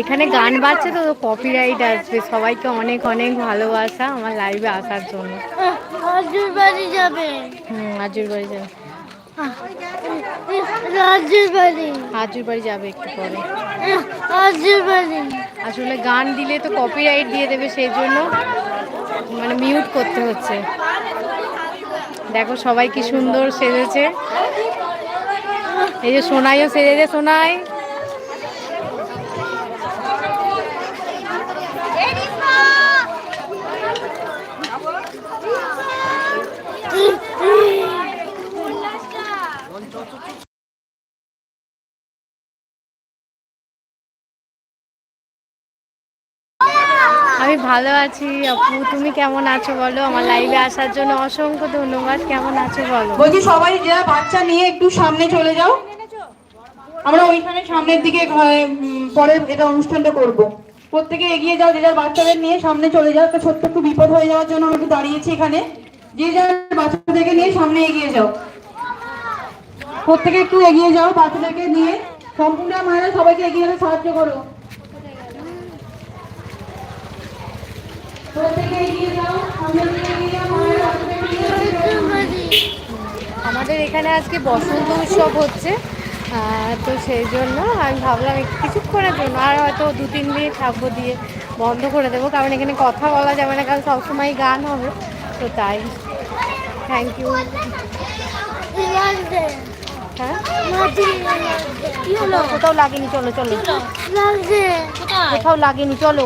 এখানে গান বাজছে তো কপিরাইট আসবে। সবাইকে অনেক অনেক ভালোবাসা আমার লাইভে আসার জন্য। রাজুর বাড়ি যাবে। হুম বাড়ি যাবে। রাজুর বাড়ি। বাড়ি যাবে একটু পরে। রাজুর বাড়ি। আসলে গান দিলে তো কপিরাইট দিয়ে দেবে সেই জন্য মানে মিউট করতে হচ্ছে। দেখো সবাই কি সুন্দর সেজেছে। এই যে সোনাইও সেজেছে সোনাই আমি ভালো আছি, আপু। তুমি কেমন আছো বলো? আমার লাইভে আসার জন্য অসংখ্য ধন্যবাদ। কেমন আছো বলো? বলছি সবাই, যা বাচ্চা নিয়ে একটু সামনে চলে যাও। আমরা ওইখানে সামনের দিকে পরে এটা অনুষ্ঠানটা করব। প্রত্যেকে এগিয়ে যাও, যে যার বাচ্চাদের নিয়ে সামনে চলে যাও। একটা ছোট্ট একটু বিপদ হয়ে যাওয়ার জন্য আমরা একটু দাঁড়িয়েছি এখানে। যে যার বাচ্চাদেরকে নিয়ে সামনে এগিয়ে যাও। প্রত্যেকে একটু এগিয়ে যাও বাচ্চাদেরকে নিয়ে। সম্পূর্ণ মায়েরা সবাইকে এগিয়ে যেতে সাহায্য করো প্রত্যেকে এগিয়ে যাও সামনের দিকে এগিয়ে যাও মায়েরা বাচ্চাদেরকে নিয়ে রাজুর বাড়ি আমাদের এখানে আজকে বসন্ত উৎসব হচ্ছে তো সেই জন্য আমি ভাবলাম একটু কিছুক্ষণের জন্য আর হয়তো দু তিন মিনিট থাকব দিয়ে বন্ধ করে দেবো কারণ এখানে কথা বলা যাবে না কারণ সবসময় গান হবে তো তাই। থ্যাংক ইউ হ্যাঁ? কোথাও লাগেনি চলো চলো। কোথাও লাগেনি চলো।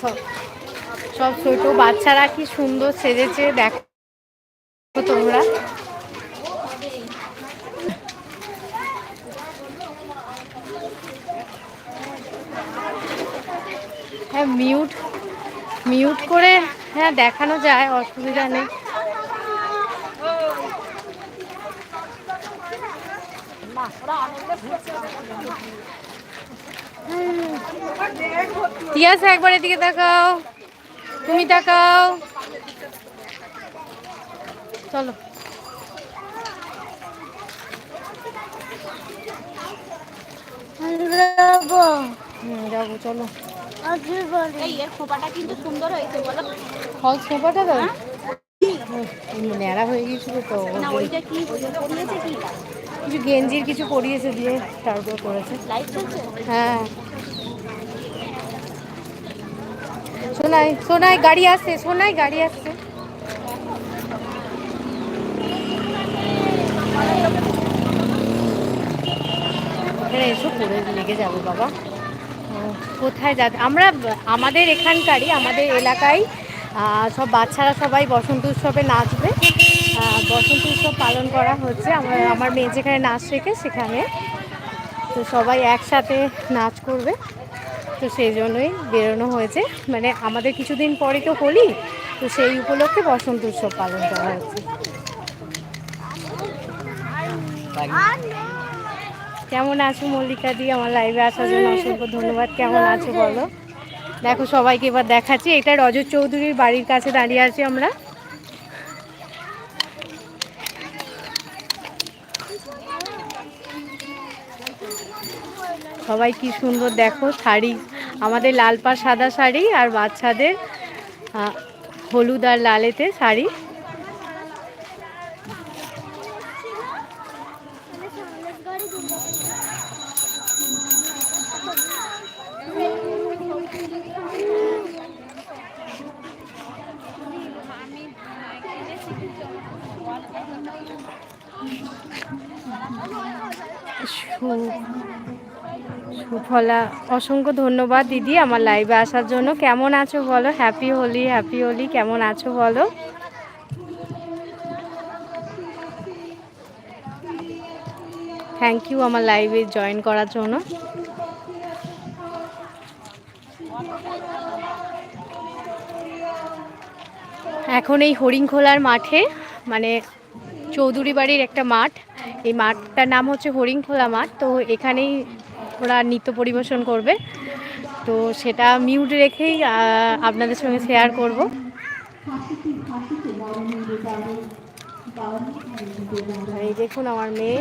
সব ছোট বাচ্চারা কি সুন্দর সেজেছে, দেখো তোমরা। হ্যাঁ মিউট মিউট করে হ্যাঁ দেখানো যায়, অসুবিধা নেই। তিয়াস একবার এদিকে তাকাও। তুমি তাকাও। চলো। যাব চলো। ফলস পেপারটা তো? ন্যাড়া হয়ে গিয়েছিল তো। কিছু গেঞ্জির কিছু পরিয়েছে দিয়ে তারপর করেছে। হ্যাঁ। শোনাই শোনাই গাড়ি আসছে শোনাই গাড়ি আসছে। এখানে এসো পড়ে লেগে যাবে বাবা। কোথায় যা আমরা আমাদের এখানকারই আমাদের এলাকায় সব বাচ্চারা সবাই বসন্ত উৎসবে নাচবে। বসন্ত উৎসব পালন করা হচ্ছে। আমার আমার মেয়ে যেখানে নাচ শেখে, সেখানে। তো সবাই একসাথে নাচ করবে। তো সেই জন্যই বেরোনো হয়েছে। মানে আমাদের কিছুদিন পরে তো হোলি, তো সেই উপলক্ষে বসন্ত উৎসব পালন করা হচ্ছে। কেমন আছো মল্লিকা দি? আমার লাইভে আসার জন্য অসংখ্য ধন্যবাদ। কেমন আছো বলো? দেখো, সবাইকে এবার দেখাচ্ছি। এটা রজত চৌধুরীর বাড়ির কাছে দাঁড়িয়ে আছি আমরা। সবাই কি সুন্দর, দেখো শাড়ি, আমাদের লাল পা সাদা শাড়ি আর বাচ্চাদের হলুদ আর লালেতে শাড়ি। সুফলা অসংখ্য ধন্যবাদ দিদি আমার লাইভে আসার জন্য। কেমন আছো বলো? হ্যাপি হোলি হ্যাপি হোলি কেমন আছো বলো? থ্যাংক ইউ আমার লাইভে জয়েন করার জন্য। এখন এই হরিণখোলার মাঠে মানে চৌধুরী বাড়ির একটা মাঠ। এই মাঠটার নাম হচ্ছে হরিণখোলা মাঠ। তো এখানেই ওরা নৃত্য পরিবেশন করবে। তো সেটা মিউট রেখেই আপনাদের সঙ্গে শেয়ার করব। এই দেখুন আমার মেয়ে।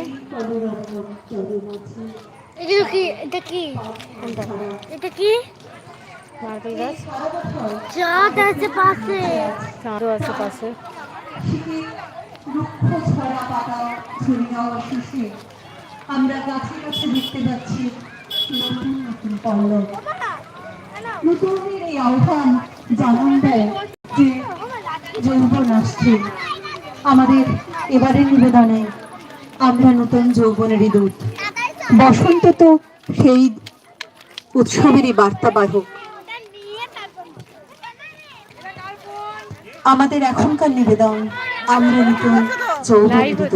এটা কি? এটা কি? কোনটা? এটা কি? নারকেল গাছ। চাঁদ আছে পাশে। চাঁদও আছে আমরা গাছে গাছে দেখতে পাচ্ছি আমাদের এবারের নিবেদনে আমরা নতুন যৌবনেরই দূত বসন্ত তো সেই উৎসবেরই বার্তাবাহক আমাদের এখনকার নিবেদন আমরা নতুন হচ্ছে দূত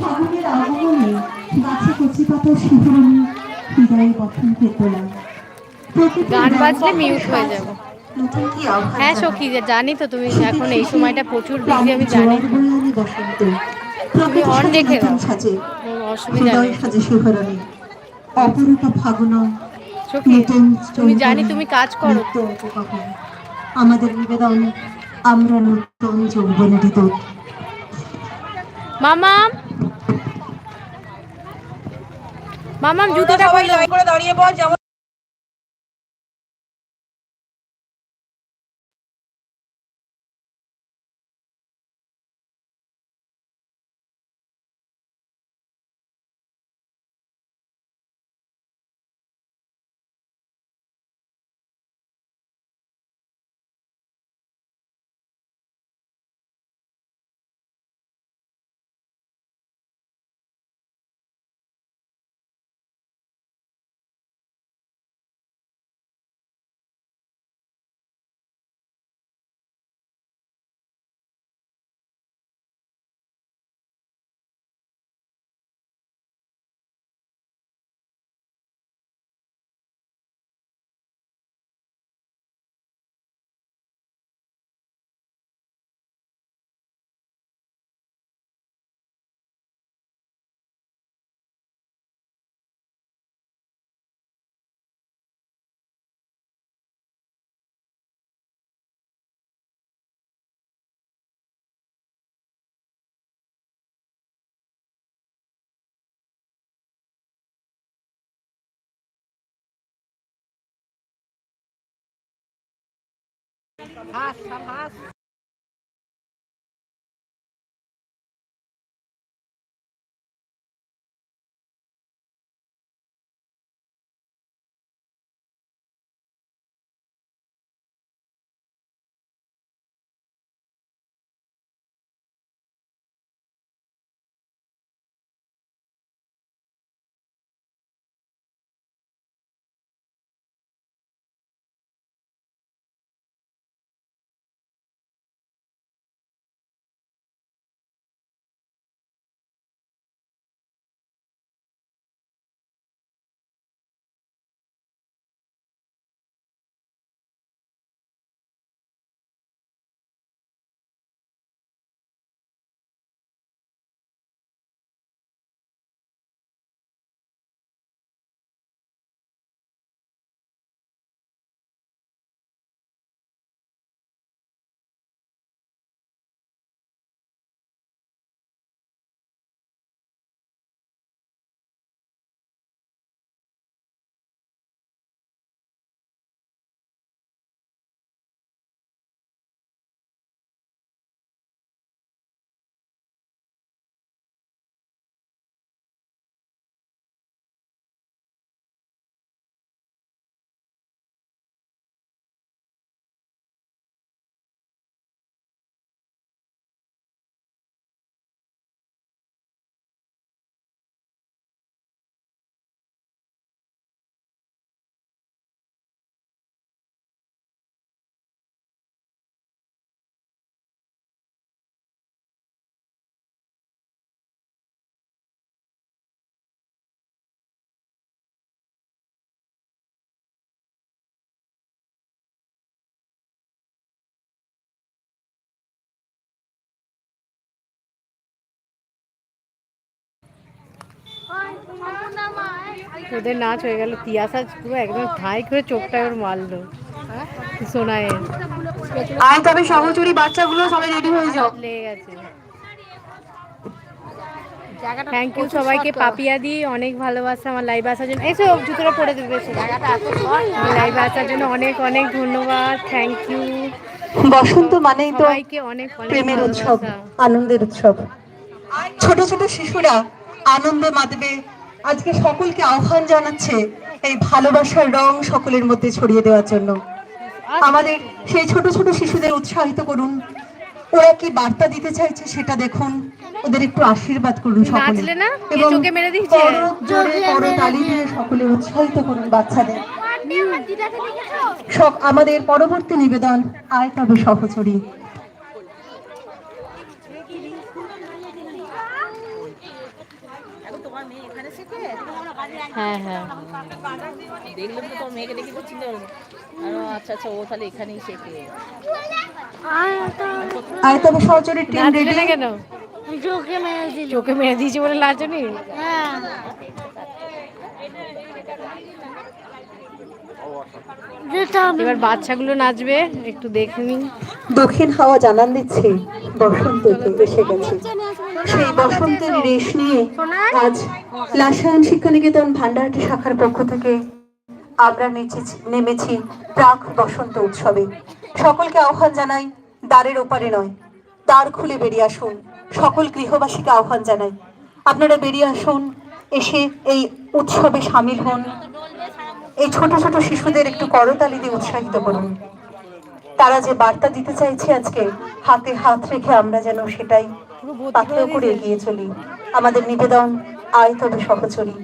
ফাগুনের আগমনে গাছে কচি পাতার শিহরণে হৃদয়ে গঠন পেতলা গান বাজলে mute হয়ে যাব। হ্যাঁ? সখী জানি তো তুমি এখন এই সময়টা প্রচুর বিজি আমি জানি। তুমি on রেখে সাজে। অসুবিধা নেই। সাজে শিহরণে। অপরূপা ফাগুন তুমি জানি তুমি কাজ করো। আমাদের নিবেদন আমরা নতুন যৌবনের দূত মামাম মামাম জুতোটা। করে দাঁড়িয়ে বল যেমন সম্পূর্ণ ওদের নাচ হয়ে গেল তিয়াসা পুরো একদম ঠাই করে চোখটা ওর মারলো। সোনায়। আয় তবে সহচরী বাচ্চাগুলো সবাই রেডি হয়ে যাও। লেগে গেছে। থ্যাংক ইউ সবাইকে পাপিয়া দি অনেক ভালোবাসা আমার লাইভে আসার জন্য। এসো জুতোটা পরে দেবে লাইভে আসার জন্য অনেক অনেক ধন্যবাদ। থ্যাংক ইউ বসন্ত মানেই তো অনেক প্রেমের উৎসব আনন্দের উৎসব। ছোট ছোট শিশুরা আনন্দে মাতবে আজকে সকলকে আহ্বান জানাচ্ছে এই ভালোবাসার রং সকলের মধ্যে ছড়িয়ে দেওয়ার জন্য। আমাদের সেই ছোট ছোট শিশুদের উৎসাহিত করুন। ওরা কি বার্তা দিতে চাইছে সেটা দেখুন। ওদের একটু আশীর্বাদ করুন সকলে। তালি দিয়ে সকলে উৎসাহিত করুন বাচ্চাদের। সব আমাদের পরবর্তী নিবেদন আয় তবে সহচরী এখন তোমার মেয়ে এখানে শেখে হ্যাঁ হ্যাঁ। দেখলাম তো তোমার মেয়েকে দেখে তো চিনতে পারব ও আচ্ছা আচ্ছা ও তাহলে এখানেই শেখে আয় তবে সহচরী টিম রেডি না কেন? চোখে মেরে দিল। চোখে মেরে দিয়েছে বলে হ্যাঁ। এবার বাচ্চাগুলো নাচবে একটু দেখে নিন দক্ষিণ হাওয়া জানান দিচ্ছে। বসন্ত এসে গেছে। সেই বসন্তের রেশ নিয়ে আজ লাসায়ন শিক্ষানিকেতন ভান্ডারটি শাখার পক্ষ থেকে আমরা নেমেছি প্রাক বসন্ত উৎসবে। সকলকে আহ্বান জানাই দ্বারের ওপারে নয় দ্বার খুলে বেরিয়ে আসুন। সকল গৃহবাসীকে আহ্বান জানাই আপনারা বেরিয়ে আসুন এসে এই উৎসবে সামিল হন। এই ছোট ছোট শিশুদের একটু করতালি দিয়ে উৎসাহিত করুন। তারা যে বার্তা দিতে চাইছে আজকে হাতে হাত রেখে আমরা যেন সেটাই পাথেয় করে এগিয়ে চলি আমাদের নিবেদন আয় তবে সহচরী।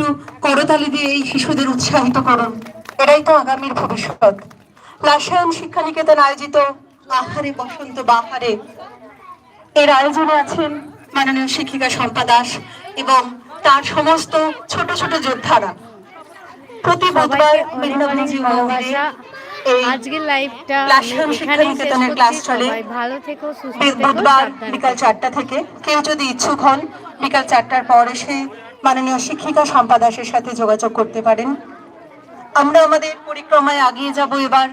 একটু করতালি দিয়ে এই শিশুদের উৎসাহিত করুন। এরাই তো আগামীর ভবিষ্যৎ। লাসায়ন শিক্ষানিকেতন আয়োজিত আহারে বসন্ত বাহারে। এর আয়োজনে আছেন মাননীয় শিক্ষিকা শম্পা দাস এবং তার সমস্ত ছোট ছোট যোদ্ধারা। প্রতি বুধবার আজকের লাইভটা লাসিয়ান আমি এখানেই শেষ শিক্ষানিকেতনের ক্লাস চলে। ভালো থেকো সুস্থ থেকো বিকাল চারটা থেকে। কেউ যদি ইচ্ছুক হন বিকাল চারটার পর এসে মাননীয় শিক্ষিকা সম্পাদাসের সাথে যোগাযোগ করতে পারেন। আমরা আমাদের পরিক্রমায় আগিয়ে যাব এবার।